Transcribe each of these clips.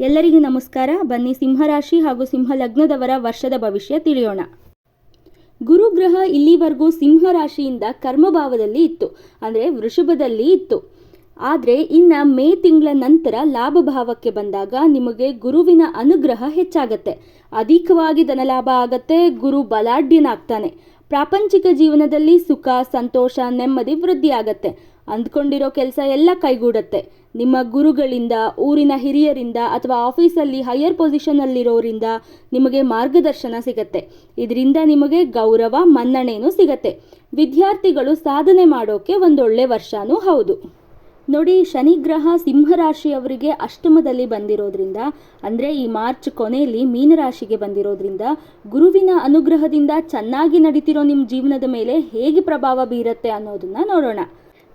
ಎಲ್ಲರಿಗೂ ನಮಸ್ಕಾರ. ಬನ್ನಿ ಸಿಂಹರಾಶಿ ಹಾಗೂ ಸಿಂಹ ಲಗ್ನದವರ ವರ್ಷದ ಭವಿಷ್ಯ ತಿಳಿಯೋಣ. ಗುರುಗ್ರಹ ಇಲ್ಲಿವರೆಗೂ ಸಿಂಹ ಸಿಂಹರಾಶಿಯಿಂದ ಕರ್ಮಭಾವದಲ್ಲಿ ಇತ್ತು. ಅಂದರೆ ವೃಷಭದಲ್ಲಿ ಇತ್ತು. ಆದರೆ ಇನ್ನು ಮೇ ತಿಂಗಳ ನಂತರ ಲಾಭ ಭಾವಕ್ಕೆ ಬಂದಾಗ ನಿಮಗೆ ಗುರುವಿನ ಅನುಗ್ರಹ ಹೆಚ್ಚಾಗತ್ತೆ. ಅಧಿಕವಾಗಿ ಧನಲಾಭ ಆಗತ್ತೆ, ಗುರು ಬಲಾಢ್ಯನಾಗ್ತಾನೆ. ಪ್ರಾಪಂಚಿಕ ಜೀವನದಲ್ಲಿ ಸುಖ, ಸಂತೋಷ, ನೆಮ್ಮದಿ ವೃದ್ಧಿ ಆಗತ್ತೆ ಅಂದ್ಕೊಂಡಿರೋ ಕೆಲಸ ಎಲ್ಲ ಕೈಗೂಡತ್ತೆ. ನಿಮ್ಮ ಗುರುಗಳಿಂದ, ಊರಿನ ಹಿರಿಯರಿಂದ ಅಥವಾ ಆಫೀಸಲ್ಲಿ ಹೈಯರ್ ಪೊಸಿಷನಲ್ಲಿರೋರಿಂದ ನಿಮಗೆ ಮಾರ್ಗದರ್ಶನ ಸಿಗತ್ತೆ. ಇದರಿಂದ ನಿಮಗೆ ಗೌರವ, ಮನ್ನಣೆನೂ ಸಿಗತ್ತೆ. ವಿದ್ಯಾರ್ಥಿಗಳು ಸಾಧನೆ ಮಾಡೋಕೆ ಒಂದೊಳ್ಳೆ ವರ್ಷನೂ ಹೌದು. ನೋಡಿ, ಶನಿಗ್ರಹ ಸಿಂಹರಾಶಿಯವರಿಗೆ ಅಷ್ಟಮದಲ್ಲಿ ಬಂದಿರೋದ್ರಿಂದ, ಅಂದರೆ ಈ ಮಾರ್ಚ್ ಕೊನೆಯಲ್ಲಿ ಮೀನರಾಶಿಗೆ ಬಂದಿರೋದ್ರಿಂದ, ಗುರುವಿನ ಅನುಗ್ರಹದಿಂದ ಚೆನ್ನಾಗಿ ನಡೀತಿರೋ ನಿಮ್ಮ ಜೀವನದ ಮೇಲೆ ಹೇಗೆ ಪ್ರಭಾವ ಬೀರುತ್ತೆ ಅನ್ನೋದನ್ನು ನೋಡೋಣ.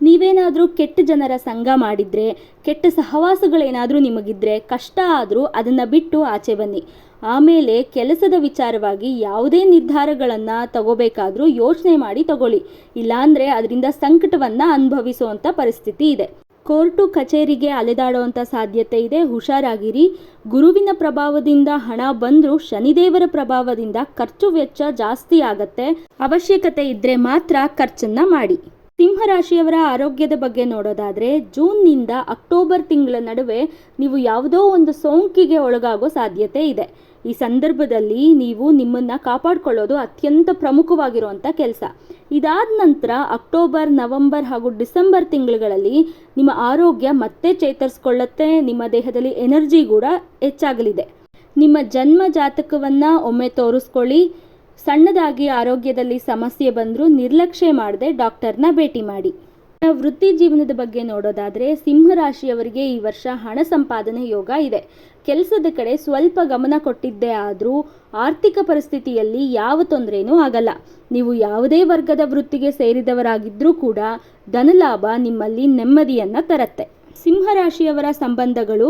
ನೀವೇನಾದರೂ ಕೆಟ್ಟ ಜನರ ಸಂಘ ಮಾಡಿದರೆ, ಕೆಟ್ಟ ಸಹವಾಸಗಳೇನಾದರೂ ನಿಮಗಿದ್ರೆ ಕಷ್ಟ ಆದರೂ ಅದನ್ನು ಬಿಟ್ಟು ಆಚೆ ಬನ್ನಿ. ಆಮೇಲೆ ಕೆಲಸದ ವಿಚಾರವಾಗಿ ಯಾವುದೇ ನಿರ್ಧಾರಗಳನ್ನು ತಗೋಬೇಕಾದರೂ ಯೋಚನೆ ಮಾಡಿ ತಗೊಳ್ಳಿ. ಇಲ್ಲಾಂದರೆ ಅದರಿಂದ ಸಂಕಟವನ್ನು ಅನುಭವಿಸುವಂಥ ಪರಿಸ್ಥಿತಿ ಇದೆ. ಕೋರ್ಟು ಕಚೇರಿಗೆ ಅಲೆದಾಡುವಂಥ ಸಾಧ್ಯತೆ ಇದೆ. ಹುಷಾರಾಗಿರಿ. ಗುರುವಿನ ಪ್ರಭಾವದಿಂದ ಹಣ ಬಂದರೂ ಶನಿದೇವರ ಪ್ರಭಾವದಿಂದ ಖರ್ಚು ವೆಚ್ಚ ಜಾಸ್ತಿ ಆಗತ್ತೆ. ಅವಶ್ಯಕತೆ ಇದ್ದರೆ ಮಾತ್ರ ಖರ್ಚನ್ನು ಮಾಡಿ. ಸಿಂಹರಾಶಿಯವರ ಆರೋಗ್ಯದ ಬಗ್ಗೆ ನೋಡೋದಾದರೆ ಜೂನ್ನಿಂದ ಅಕ್ಟೋಬರ್ ತಿಂಗಳ ನಡುವೆ ನೀವು ಯಾವುದೋ ಒಂದು ಸೋಂಕಿಗೆ ಒಳಗಾಗೋ ಸಾಧ್ಯತೆ ಇದೆ. ಈ ಸಂದರ್ಭದಲ್ಲಿ ನೀವು ನಿಮ್ಮನ್ನು ಕಾಪಾಡಿಕೊಳ್ಳೋದು ಅತ್ಯಂತ ಪ್ರಮುಖವಾಗಿರುವಂಥ ಕೆಲಸ. ಇದಾದ ನಂತರ ಅಕ್ಟೋಬರ್, ನವೆಂಬರ್ ಹಾಗೂ ಡಿಸೆಂಬರ್ ತಿಂಗಳುಗಳಲ್ಲಿ ನಿಮ್ಮ ಆರೋಗ್ಯ ಮತ್ತೆ ಚೇತರಿಸ್ಕೊಳ್ಳುತ್ತೆ, ನಿಮ್ಮ ದೇಹದಲ್ಲಿ ಎನರ್ಜಿ ಕೂಡ ಹೆಚ್ಚಾಗಲಿದೆ. ನಿಮ್ಮ ಜನ್ಮ ಜಾತಕವನ್ನು ಒಮ್ಮೆ ತೋರಿಸ್ಕೊಳ್ಳಿ. ಸಣ್ಣದಾಗಿ ಆರೋಗ್ಯದಲ್ಲಿ ಸಮಸ್ಯೆ ಬಂದರೂ ನಿರ್ಲಕ್ಷ್ಯ ಮಾಡದೆ ಡಾಕ್ಟರ್ನ ಭೇಟಿ ಮಾಡಿ. ವೃತ್ತಿ ಜೀವನದ ಬಗ್ಗೆ ನೋಡೋದಾದರೆ ಸಿಂಹರಾಶಿಯವರಿಗೆ ಈ ವರ್ಷ ಹಣ ಸಂಪಾದನೆ ಯೋಗ ಇದೆ. ಕೆಲಸದ ಕಡೆ ಸ್ವಲ್ಪ ಗಮನ ಕೊಟ್ಟಿದ್ದೇ ಆದರೂ ಆರ್ಥಿಕ ಪರಿಸ್ಥಿತಿಯಲ್ಲಿ ಯಾವ ತೊಂದರೆಯೂ ಆಗಲ್ಲ. ನೀವು ಯಾವುದೇ ವರ್ಗದ ವೃತ್ತಿಗೆ ಸೇರಿದವರಾಗಿದ್ದರೂ ಕೂಡ ಧನಲಾಭ ನಿಮ್ಮಲ್ಲಿ ನೆಮ್ಮದಿಯನ್ನು ತರುತ್ತೆ. ಸಿಂಹರಾಶಿಯವರ ಸಂಬಂಧಗಳು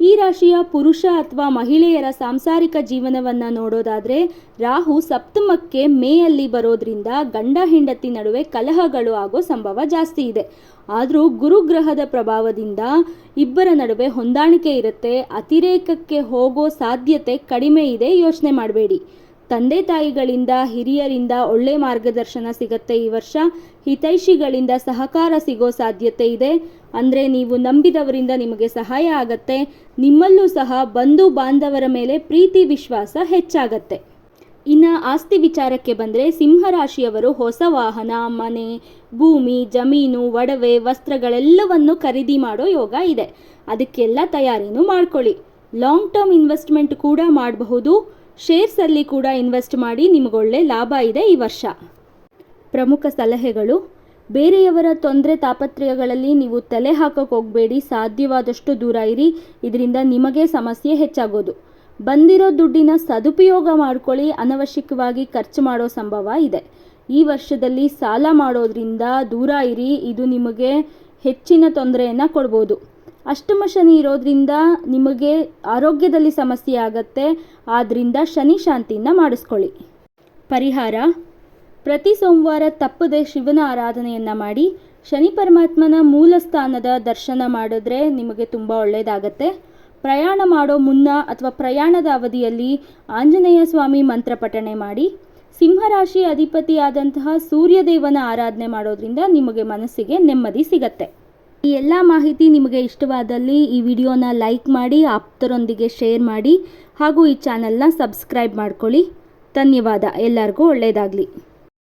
ಈ ರಾಶಿಯ ಪುರುಷ ಅಥವಾ ಮಹಿಳೆಯರ ಸಾಂಸಾರಿಕ ಜೀವನವನ್ನು ನೋಡೋದಾದರೆ ರಾಹು ಸಪ್ತಮಕ್ಕೆ ಮೇಯಲ್ಲಿ ಬರೋದ್ರಿಂದ ಗಂಡ ಹೆಂಡತಿ ನಡುವೆ ಕಲಹಗಳು ಆಗೋ ಸಂಭವ ಜಾಸ್ತಿ ಇದೆ. ಆದರೂ ಗುರುಗ್ರಹದ ಪ್ರಭಾವದಿಂದ ಇಬ್ಬರ ನಡುವೆ ಹೊಂದಾಣಿಕೆ ಇರುತ್ತೆ. ಅತಿರೇಕಕ್ಕೆ ಹೋಗೋ ಸಾಧ್ಯತೆ ಕಡಿಮೆ ಇದೆ. ಯೋಚನೆ ಮಾಡಬೇಡಿ. ತಂದೆ ತಾಯಿಗಳಿಂದ ಹಿರಿಯರಿಂದ ಒಳ್ಳೆ ಮಾರ್ಗದರ್ಶನ ಸಿಗತ್ತೆ. ಈ ವರ್ಷ ಹಿತೈಷಿಗಳಿಂದ ಸಹಕಾರ ಸಿಗೋ ಸಾಧ್ಯತೆ ಇದೆ. ಅಂದರೆ ನೀವು ನಂಬಿದವರಿಂದ ನಿಮಗೆ ಸಹಾಯ ಆಗತ್ತೆ. ನಿಮ್ಮಲ್ಲೂ ಸಹ ಬಂಧು ಬಾಂಧವರ ಮೇಲೆ ಪ್ರೀತಿ ವಿಶ್ವಾಸ ಹೆಚ್ಚಾಗತ್ತೆ. ಇನ್ನು ಆಸ್ತಿ ವಿಚಾರಕ್ಕೆ ಬಂದರೆ ಸಿಂಹರಾಶಿಯವರು ಹೊಸ ವಾಹನ, ಮನೆ, ಭೂಮಿ, ಜಮೀನು, ಒಡವೆ, ವಸ್ತ್ರಗಳೆಲ್ಲವನ್ನು ಖರೀದಿ ಮಾಡೋ ಯೋಗ ಇದೆ. ಅದಕ್ಕೆಲ್ಲ ತಯಾರಿನೂ ಮಾಡ್ಕೊಳ್ಳಿ. ಲಾಂಗ್ ಟರ್ಮ್ ಇನ್ವೆಸ್ಟ್ಮೆಂಟ್ ಕೂಡ ಮಾಡಬಹುದು. ಶೇರ್ಸಲ್ಲಿ ಕೂಡ ಇನ್ವೆಸ್ಟ್ ಮಾಡಿ ನಿಮಗೊಳ್ಳೆ ಲಾಭ ಇದೆ ಈ ವರ್ಷ. ಪ್ರಮುಖ ಸಲಹೆಗಳು, ಬೇರೆಯವರ ತೊಂದರೆ ತಾಪತ್ರಯಗಳಲ್ಲಿ ನೀವು ತಲೆ ಹಾಕೋಕೆ ಹೋಗಬೇಡಿ, ಸಾಧ್ಯವಾದಷ್ಟು ದೂರ ಇರಿ, ಇದರಿಂದ ನಿಮಗೆ ಸಮಸ್ಯೆ ಹೆಚ್ಚಾಗೋದು. ಬಂದಿರೋ ದುಡ್ಡಿನ ಸದುಪಯೋಗ ಮಾಡ್ಕೊಳ್ಳಿ, ಅನವಶ್ಯಕವಾಗಿ ಖರ್ಚು ಮಾಡೋ ಸಂಭವ ಇದೆ. ಈ ವರ್ಷದಲ್ಲಿ ಸಾಲ ಮಾಡೋದ್ರಿಂದ ದೂರ ಇರಿ, ಇದು ನಿಮಗೆ ಹೆಚ್ಚಿನ ತೊಂದರೆಯನ್ನು ಕೊಡ್ಬೋದು. ಅಷ್ಟಮ ಶನಿ ಇರೋದ್ರಿಂದ ನಿಮಗೆ ಆರೋಗ್ಯದಲ್ಲಿ ಸಮಸ್ಯೆ ಆಗತ್ತೆ. ಆದ್ದರಿಂದ ಶನಿ ಶಾಂತಿಯಿಂದ ಮಾಡಿಸ್ಕೊಳ್ಳಿ. ಪರಿಹಾರ, ಪ್ರತಿ ಸೋಮವಾರ ತಪ್ಪದೆ ಶಿವನ ಆರಾಧನೆಯನ್ನು ಮಾಡಿ, ಶನಿ ಪರಮಾತ್ಮನ ಮೂಲ ಸ್ಥಾನದ ದರ್ಶನ ಮಾಡಿದ್ರೆ ನಿಮಗೆ ತುಂಬ ಒಳ್ಳೆಯದಾಗತ್ತೆ ಪ್ರಯಾಣ ಮಾಡೋ ಮುನ್ನ ಅಥವಾ ಪ್ರಯಾಣದ ಅವಧಿಯಲ್ಲಿ ಆಂಜನೇಯ ಸ್ವಾಮಿ ಮಂತ್ರ ಪಠಣೆ ಮಾಡಿ, ಸಿಂಹರಾಶಿ ಅಧಿಪತಿಯಾದಂತಹ ಸೂರ್ಯದೇವನ ಆರಾಧನೆ ಮಾಡೋದ್ರಿಂದ ನಿಮಗೆ ಮನಸ್ಸಿಗೆ ನೆಮ್ಮದಿ ಸಿಗತ್ತೆ. ಈ ಎಲ್ಲ ಮಾಹಿತಿ ನಿಮಗೆ ಇಷ್ಟವಾದಲ್ಲಿ ಈ ವಿಡಿಯೋನ ಲೈಕ್ ಮಾಡಿ, ಆಪ್ತರೊಂದಿಗೆ ಶೇರ್ ಮಾಡಿ ಹಾಗೂ ಈ ಚಾನಲ್ನ ಸಬ್ಸ್ಕ್ರೈಬ್ ಮಾಡ್ಕೊಳ್ಳಿ. ಧನ್ಯವಾದ. ಎಲ್ಲರಿಗೂ ಒಳ್ಳೆಯದಾಗಲಿ.